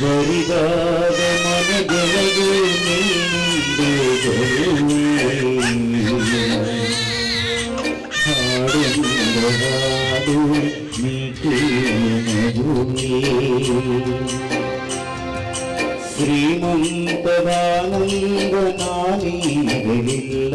ಬರಿದಾದ ಮನದೊಳಗೆ ಹಾಡೆಂದ ಹಾಡು ನೀಕೆ ಶ್ರೀಮಂತದಾನಂದ ನಾನೀಗಲಿಲ್ಲ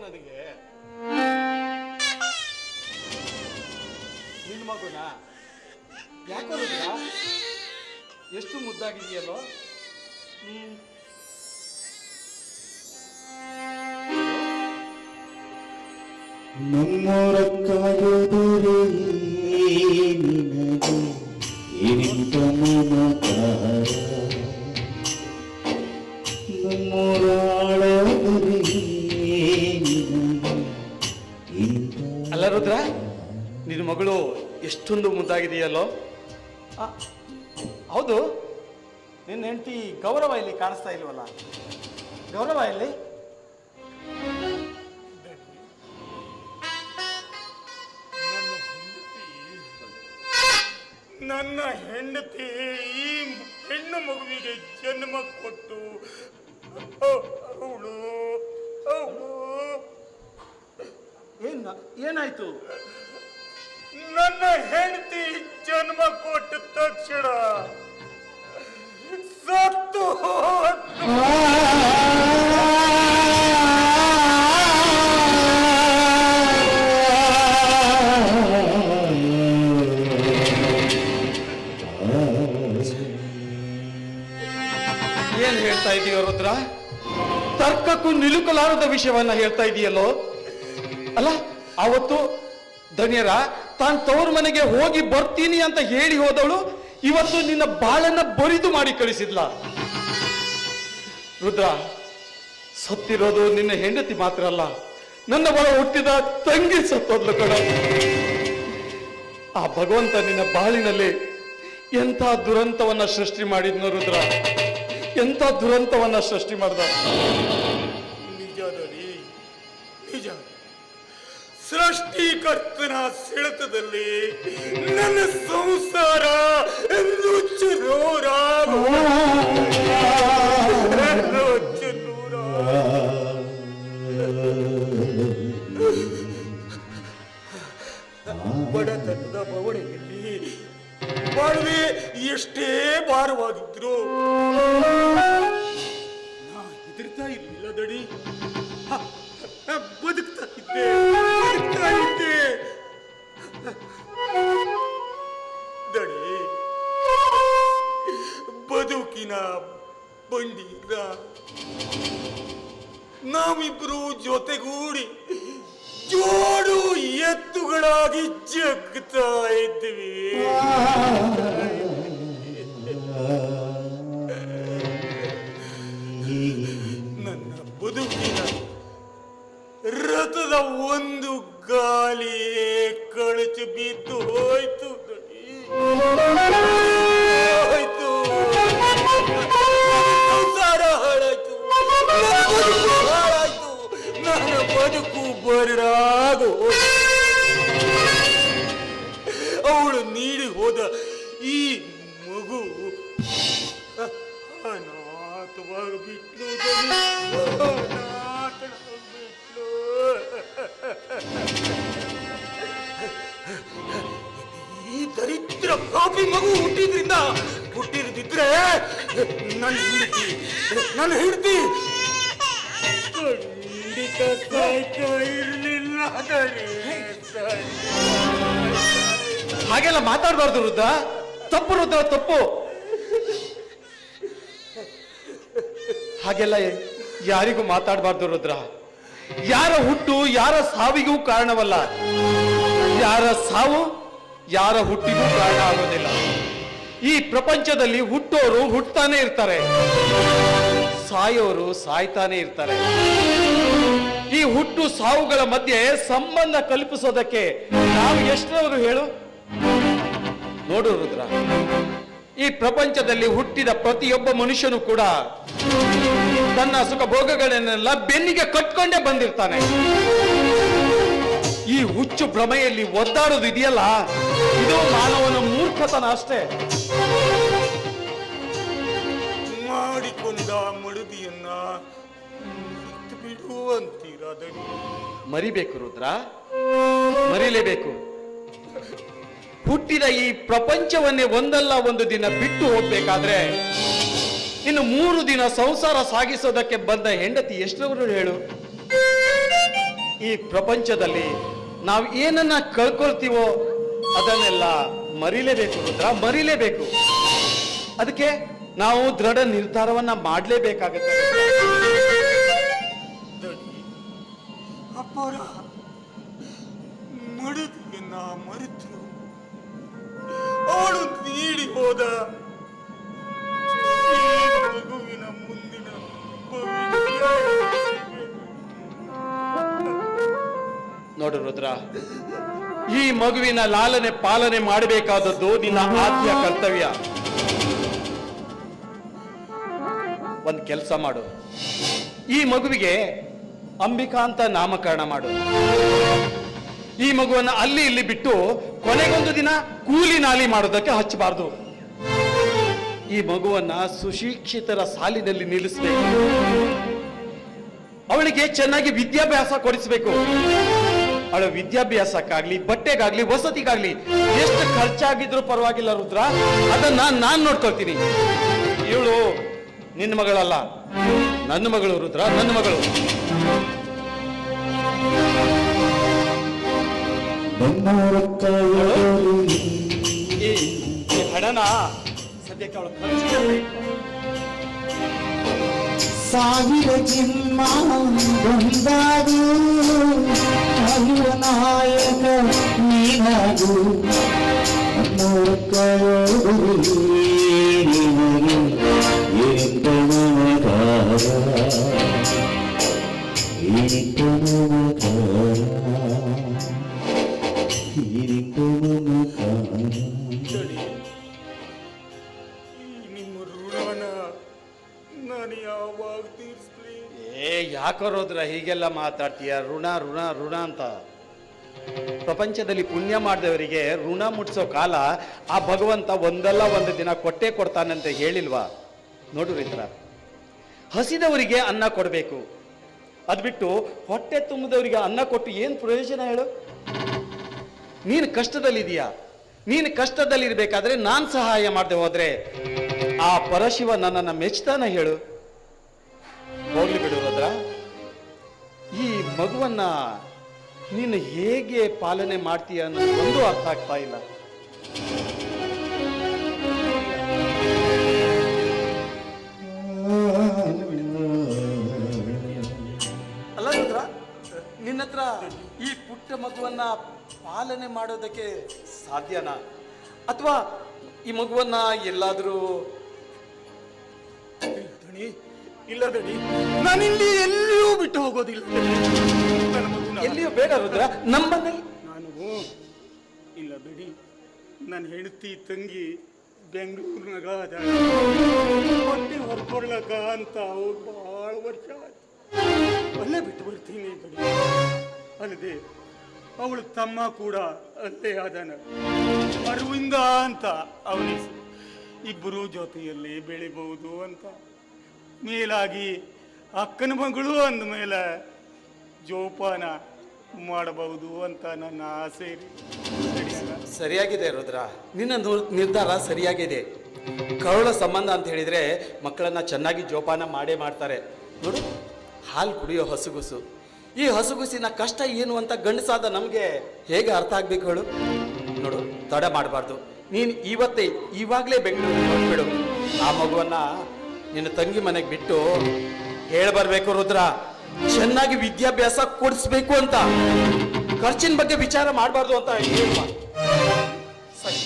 ನನಗೆ. ನಿನ್ನ ಮಗುನ? ಯಾಕೋ? ಎಷ್ಟು ಮುದ್ದಾಗಿದೆಯಲ್ಲೋ? ಹ್ಮ್. ನಮ್ಮೂರ ಮುದ್ದಾಗಿದೆಯಲ್ಲೋ ಹೌದು. ನಿನ್ನ ಹೆಂಡತಿ ಗೌರವ ಇಲ್ಲಿ ಕಾಣಿಸ್ತಾ ಇಲ್ವಲ್ಲ? ಗೌರವ ಇಲ್ಲಿ? ನನ್ನ ಹೆಂಡತಿ ಈ ಹೆಣ್ಣು ಮಗುವಿಗೆ ಜನ್ಮ ಕೊಟ್ಟು ಅವಳು ಅವಳು. ಏನ್ ಏನಾಯ್ತು? ನನ್ನ ಹೆಂಡತಿ ಜನ್ಮ ಕೊಟ್ಟ ತಕ್ಷಣ ಸತ್ತು. ಏನ್ ಹೇಳ್ತಾ ಇದೀಯೋ ತರ್ಕಕ್ಕೂ ನಿಲುಕಲಾರದ ವಿಷಯವನ್ನ ಹೇಳ್ತಾ ಇದೆಯಲ್ಲೋ ಅಲ್ಲ, ಅವತ್ತು ಧನ್ಯರ ತಾನ್ ತವ್ರ ಮನೆಗೆ ಹೋಗಿ ಬರ್ತೀನಿ ಅಂತ ಹೇಳಿ ಹೋದವಳು, ಇವತ್ತು ನಿನ್ನ ಬಾಳನ್ನ ಬರಿದು ಮಾಡಿ ಕಳಿಸಿದ್ಲ. ರುದ್ರ, ಸತ್ತಿರೋದು ನಿನ್ನ ಹೆಂಡತಿ ಮಾತ್ರ ಅಲ್ಲ, ನನ್ನ ಒಳ ಹುಟ್ಟಿದ ತಂಗಿ ಸತ್ತೋದ್ಲು ಕಣ. ಆ ಭಗವಂತ ನಿನ್ನ ಬಾಳಿನಲ್ಲಿ ಎಂಥ ದುರಂತವನ್ನ ಸೃಷ್ಟಿ ಮಾಡಿದ್ನು ರುದ್ರ. ಎಂಥ ದುರಂತವನ್ನ ಸೃಷ್ಟಿ ಮಾಡ್ದ. ನಿಜ ನಿಜ. ಸೃಷ್ಟಿಕರ್ತನ ಸೆಳೆತದಲ್ಲಿ ನನ್ನ ಸಂಸಾರ ಎಂದು. ಬಡತನದ ಬವಣೆಯಲ್ಲಿ ಬಾಳ್ವೆ ಎಷ್ಟೇ ಭಾರವಾಗಿದ್ರು ನಾ ಹೆದರ್ತಾ ಇರ್ಲಿಲ್ಲ ದಡಿ ಬದುಕಿನ ಬಂಡೀರ ನಾವಿಬ್ರು ಜೊತೆಗೂಡಿ ಜೋಡು ಎತ್ತುಗಳಾಗಿ ಜಗ್ತಾ ಇದ್ವಿ ನನ್ನ ಬದುಕಿನ ರಥದ ಒಂದು ಗಾಲಿಯೇ ಕಳಚು ಬಿದ್ದು. ಹೋಯ್ತು ನನ್ನ ಬದುಕು ಹಾಳಾಯ್ತು ನನ್ನ ಅವಳು ನೀಡಿ ಹೋದ ಈ ಮಗು ಅನಾಥವಾಗಿ ಬಿಟ್ಲು ದನಿ. ಅನಾಥವಾಗಿ ಬಿಟ್ಲು. ಈ ದರಿದ್ರ ಪಾಪಿ ಮಗು ಹುಟ್ಟಿದ್ರಿಂದ ಹುಟ್ಟಿರದಿದ್ರೆ ನನ್ನ ಹೆಂಡತಿ. ನನ್ನ ಹೆಂಡತಿ. ಖಂಡಿತ ಸಾಯ್ತಾ ಇರ್ಲಿಲ್ಲ. ಹಾಗೆಲ್ಲ ಮಾತಾಡಬಾರ್ದು ರುದ್ರ ತಪ್ಪು ರುದ್ರ ತಪ್ಪು. ಹಾಗೆಲ್ಲ ಯಾರಿಗೂ ಮಾತಾಡಬಾರ್ದು ರುದ್ರ ಯಾರ ಹುಟ್ಟು ಯಾರ ಸಾವಿಗೂ ಕಾರಣವಲ್ಲ. ಯಾರ ಸಾವು ಯಾರ ಹುಟ್ಟಿಗೂ ಕಾರಣ ಆಗೋದಿಲ್ಲ. ಈ ಪ್ರಪಂಚದಲ್ಲಿ ಹುಟ್ಟೋರು ಹುಟ್ತಾನೆ ಇರ್ತಾರೆ. ಸಾಯೋರು ಸಾಯ್ತಾನೆ ಇರ್ತಾರೆ. ಈ ಹುಟ್ಟು ಸಾವುಗಳ ಮಧ್ಯೆ ಸಂಬಂಧ ಕಲ್ಪಿಸೋದಕ್ಕೆ ನಾವು ಎಷ್ಟರವರು ಹೇಳು? ನೋಡು ರುದ್ರ, ಈ ಪ್ರಪಂಚದಲ್ಲಿ ಹುಟ್ಟಿದ ಪ್ರತಿಯೊಬ್ಬ ಮನುಷ್ಯನು ಕೂಡ ತನ್ನ ಸುಖ ಭೋಗಗಳನ್ನೆಲ್ಲ ಬೆನ್ನಿಗೆ ಕಟ್ಕೊಂಡೇ ಬಂದಿರ್ತಾನೆ. ಈ ಹುಚ್ಚು ಭ್ರಮೆಯಲ್ಲಿ ಒದ್ದಾಡೋದು ಇದೆಯಲ್ಲ ಇದು ಮಾನವನ ಮೂರ್ಖತನ ಅಷ್ಟೇ. ಮಾಡಿಕೊಂಡ ಮಡದಿಯನ್ನ ಬಿಟ್ಟು ಬಿಡು ಅಂತೀರಾ ಮರಿಬೇಕು ರುದ್ರ ಮರಿಲೇಬೇಕು. ಹುಟ್ಟಿದ ಈ ಪ್ರಪಂಚವನ್ನೇ ಒಂದಲ್ಲ ಒಂದು ದಿನ ಬಿಟ್ಟು ಹೋಗ್ಬೇಕಾದ್ರೆ ಇನ್ನು ಮೂರು ದಿನ ಸಂಸಾರ ಸಾಗಿಸೋದಕ್ಕೆ ಬಂದ ಹೆಂಡತಿ ಎಷ್ಟರವರು ಹೇಳು? ಈ ಪ್ರಪಂಚದಲ್ಲಿ ನಾವು ಏನನ್ನ ಕಳ್ಕೊಳ್ತೀವೋ ಅದನ್ನೆಲ್ಲ ಮರಿಲೇಬೇಕು ರುದ್ರ ಮರಿಲೇಬೇಕು. ಅದಕ್ಕೆ ನಾವು ದೃಢ ನಿರ್ಧಾರವನ್ನ ಮಾಡಲೇಬೇಕಾಗತ್ತೆ. ಮಗುವಿನ ಲಾಲನೆ ಪಾಲನೆ ಮಾಡಬೇಕಾದದ್ದು ನಿನ್ನ ಆದ್ಯ ಕರ್ತವ್ಯ. ಒಂದು ಕೆಲಸ ಮಾಡು. ಈ ಮಗುವಿಗೆ ಅಂಬಿಕಾ ಅಂತ ನಾಮಕರಣ ಮಾಡು. ಈ ಮಗುವನ್ನ ಅಲ್ಲಿ ಇಲ್ಲಿ ಬಿಟ್ಟು ಕೊನೆಗೊಂದು ದಿನ ಕೂಲಿ ನಾಲಿ ಮಾಡೋದಕ್ಕೆ ಹಚ್ಚಬಾರ್ದು. ಈ ಮಗುವನ್ನ ಸುಶಿಕ್ಷಿತರ ಸಾಲಿನಲ್ಲಿ ನಿಲ್ಲಿಸಬೇಕು. ಅವಳಿಗೆ ಚೆನ್ನಾಗಿ ವಿದ್ಯಾಭ್ಯಾಸ ಕೊಡಿಸಬೇಕು. ಅವಳ ವಿದ್ಯಾಭ್ಯಾಸಕ್ಕಾಗ್ಲಿ ಬಟ್ಟೆಗಾಗ್ಲಿ ವಸತಿಗಾಗ್ಲಿ ಎಷ್ಟು ಖರ್ಚಾಗಿದ್ರು ಪರವಾಗಿಲ್ಲ ರುದ್ರ ಅದನ್ನ ನಾನ್ ನೋಡ್ಕೊಳ್ತೀನಿ. ಇವಳು ನಿನ್ನ ಮಗಳಲ್ಲ. ನನ್ನ ಮಗಳು ರುದ್ರ ನನ್ನ ಮಗಳು. ಈ ಹಣನ ಸದ್ಯಕ್ಕೆ ಅವಳು. ಸಾವಿರ ಜನ್ಮ ಒಂದಾಗು ಅಯುವ ನಾಯಕ ನೀನಾಗು ನಮ್ಮೂರಕ್ಕಾಗಿ ನಿನಗೆ ಏ ಯಾಕೋ ರುದ್ರ ಹೀಗೆಲ್ಲ ಮಾತಾಡ್ತೀಯ? ಋಣ ಋಣ ಋಣ ಅಂತ. ಪ್ರಪಂಚದಲ್ಲಿ ಪುಣ್ಯ ಮಾಡಿದವರಿಗೆ ಋಣ ಮುಟ್ಸೋ ಕಾಲ ಆ ಭಗವಂತ ಒಂದಲ್ಲ ಒಂದು ದಿನ ಕೊಟ್ಟೆ ಕೊಡ್ತಾನಂತ ಹೇಳಿಲ್ವಾ? ನೋಡು ರೈತರ ಹಸಿದವರಿಗೆ ಅನ್ನ ಕೊಡಬೇಕು. ಅದು ಬಿಟ್ಟು ಹೊಟ್ಟೆ ತುಂಬಿದವರಿಗೆ ಅನ್ನ ಕೊಟ್ಟು ಏನು ಪ್ರಯೋಜನ ಹೇಳು? ನೀನು ಕಷ್ಟದಲ್ಲಿದೆಯಾ ನೀನು ಕಷ್ಟದಲ್ಲಿರಬೇಕಾದ್ರೆ ನಾನು ಸಹಾಯ ಮಾಡದೆ ಹೋದ್ರೆ ಆ ಪರಶಿವ ನನ್ನನ್ನು ಮೆಚ್ತಾನ ಹೇಳು. ಹೋಗ್ಲಿ ಬಿಡು. ಮಗುವನ್ನ ನೀನು ಹೇಗೆ ಪಾಲನೆ ಮಾಡ್ತೀಯ ಅನ್ನೋದು ಒಂದು ಅರ್ಥ ಆಗ್ತಾ ಇಲ್ಲ. ಅಲ್ಲ ರುದ್ರ, ನಿನ್ನ ಹತ್ರ ಈ ಪುಟ್ಟ ಮಗುವನ್ನ ಪಾಲನೆ ಮಾಡೋದಕ್ಕೆ ಸಾಧ್ಯನಾ? ಅಥವಾ ಈ ಮಗುವನ್ನ ಎಲ್ಲಾದರೂ ಇಲ್ಲ ನಾನು ನಾನಿಲ್ಲಿ ಎಲ್ಲಿಯೂ ಬಿಟ್ಟು ಹೋಗೋದಿಲ್ಲ. ನನ್ನ ಮಗುನ ಎಲ್ಲಿಯೂ ಬೇಡ ರುದ್ರ ನಮ್ಮನೇಲಿ ನಾನು ಇಲ್ಲ ಬಿಡಿ. ನನ್ನ ಹೆಂಡತಿ ತಂಗಿ ಬೆಂಗಳೂರಿನಾಗ ಹೊಟ್ಟೆ ಹೊರ್ಕೊಳ್ಳಕ ಅಂತ ಅವ್ರು ಭಾಳ ವರ್ಷ ಆಯ್ತು. ಅಲ್ಲೇ ಬಿಟ್ಟು ಬರ್ತೀನಿ ಬಿಡಿ. ಅಲ್ಲದೆ ಅವಳು ತಮ್ಮ ಕೂಡ ಅಲ್ಲೇ ಆದನ. ಅರವಿಂದ ಅಂತ ಅವನ ಇಬ್ಬರು ಜೊತೆಯಲ್ಲಿ ಬೆಳಿಬಹುದು ಅಂತ. ಮೇಲಾಗಿ ಅಕ್ಕನ ಮಗಳು ಅಂದ ಮೇಲೆ ಜೋಪಾನ ಮಾಡಬಹುದು ಅಂತ ನನ್ನ ಆಸೆ ಸರಿಯಾಗಿದೆ ರುದ್ರ. ನಿನ್ನ ನಿರ್ಧಾರ ಸರಿಯಾಗಿದೆ. ಕರುಳ ಸಂಬಂಧ ಅಂತ ಹೇಳಿದ್ರೆ ಮಕ್ಕಳನ್ನ ಚೆನ್ನಾಗಿ ಜೋಪಾನ ಮಾಡೇ ಮಾಡ್ತಾರೆ. ನೋಡು, ಹಾಲು ಕುಡಿಯೋ ಹಸುಗುಸು. ಈ ಹಸುಗುಸಿನ ಕಷ್ಟ ಏನು ಅಂತ ಗಂಡಸಾದ ನಮಗೆ ಹೇಗೆ ಅರ್ಥ ಆಗ್ಬೇಕು ಹೇಳು? ನೋಡು, ತಡ ಮಾಡಬಾರ್ದು. ನೀನು ಇವತ್ತೇ, ಇವಾಗಲೇ ಬೆಂಗಳೂರಿಗೆ ಹೋಗ್ಬಿಡು. ಆ ಮಗುವನ್ನ ನಿನ್ನ ತಂಗಿ ಮನೆಗೆ ಬಿಟ್ಟು ಹೇಳಿ ಬರ್ಬೇಕು ರುದ್ರ. ಚೆನ್ನಾಗಿ ವಿದ್ಯಾಭ್ಯಾಸ ಕೊಡಿಸ್ಬೇಕು ಅಂತ. ಖರ್ಚಿನ ಬಗ್ಗೆ ವಿಚಾರ ಮಾಡಬಾರ್ದು ಅಂತ ಹೇಳುವ ಸರಿ.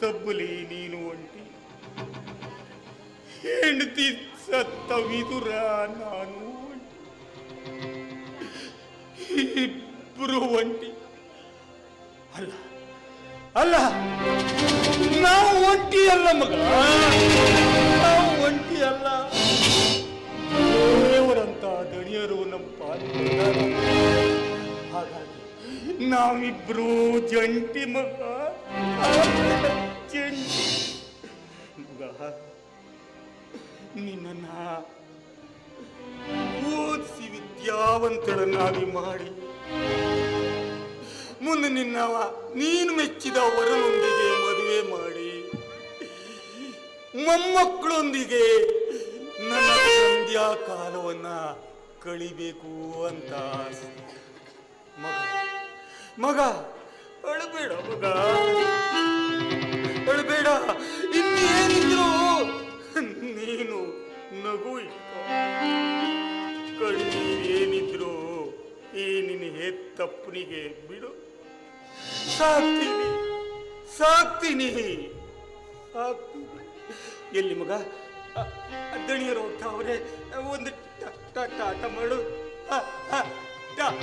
ತಬ್ಬಲಿ ನೀನು ಒಂಟಿ. ಹೆಂಡತಿ ಸತ್ತ ವಿದುರ ನಾನು ಇಬ್ರು ಒಂಟಿ. ಅಲ್ಲ ಅಲ್ಲ, ನಾವು ಒಂಟಿ ಅಲ್ಲ ಮಗ ನಾವು ಒಂಟಿ ಅಲ್ಲ. ದೇವರಂತ ದಣಿಯರು ನಮ್ಮ ಪಾಲಿದ್ದಾರೆ ಹಾಗಾಗಿ ನಾವಿಬ್ರು ಜಂಟಿ ಮಗ. ಮಗ ನಿನ್ನ ಓದಿಸಿ ವಿದ್ಯಾವಂತಳನ್ನಾಗಿ ಮಾಡಿ ಮುಂದೆ ನಿನ್ನವ ನೀನು ಮೆಚ್ಚಿದ ವರನೊಂದಿಗೆ ಮದುವೆ ಮಾಡಿ ಮೊಮ್ಮಕ್ಕಳೊಂದಿಗೆ ನನ್ನ ಸಂಧ್ಯಾ ಕಾಲವನ್ನ ಕಳಿಬೇಕು ಅಂತ ಮಗ ಮಗ ಅಳಬೇಡ ಮಗ. ಅಳಬೇಡ ಇನ್ನೇನಿದ್ರು ನೀನು ನಗು ಇಟ್ಕೋ. ಕಣ್ಣೀರೇನಿದ್ರು ಈ ನಿನ್ನ ಹೆತ್ತಪ್ಪನಿಗೆ ಬಿಡು. ಸಾಕ್ತೀನಿ. ಸಾಕ್ತೀನಿ. ಸಾಕ್ತೀನಿ. ಎಲ್ಲಿ ಮಗ? ದಣಿಯರು ಹೋಗ್ತಾವ್ರೆ ಒಂದು ಟ- ಟ- ಟಾಟ ಮಾಡು. Ah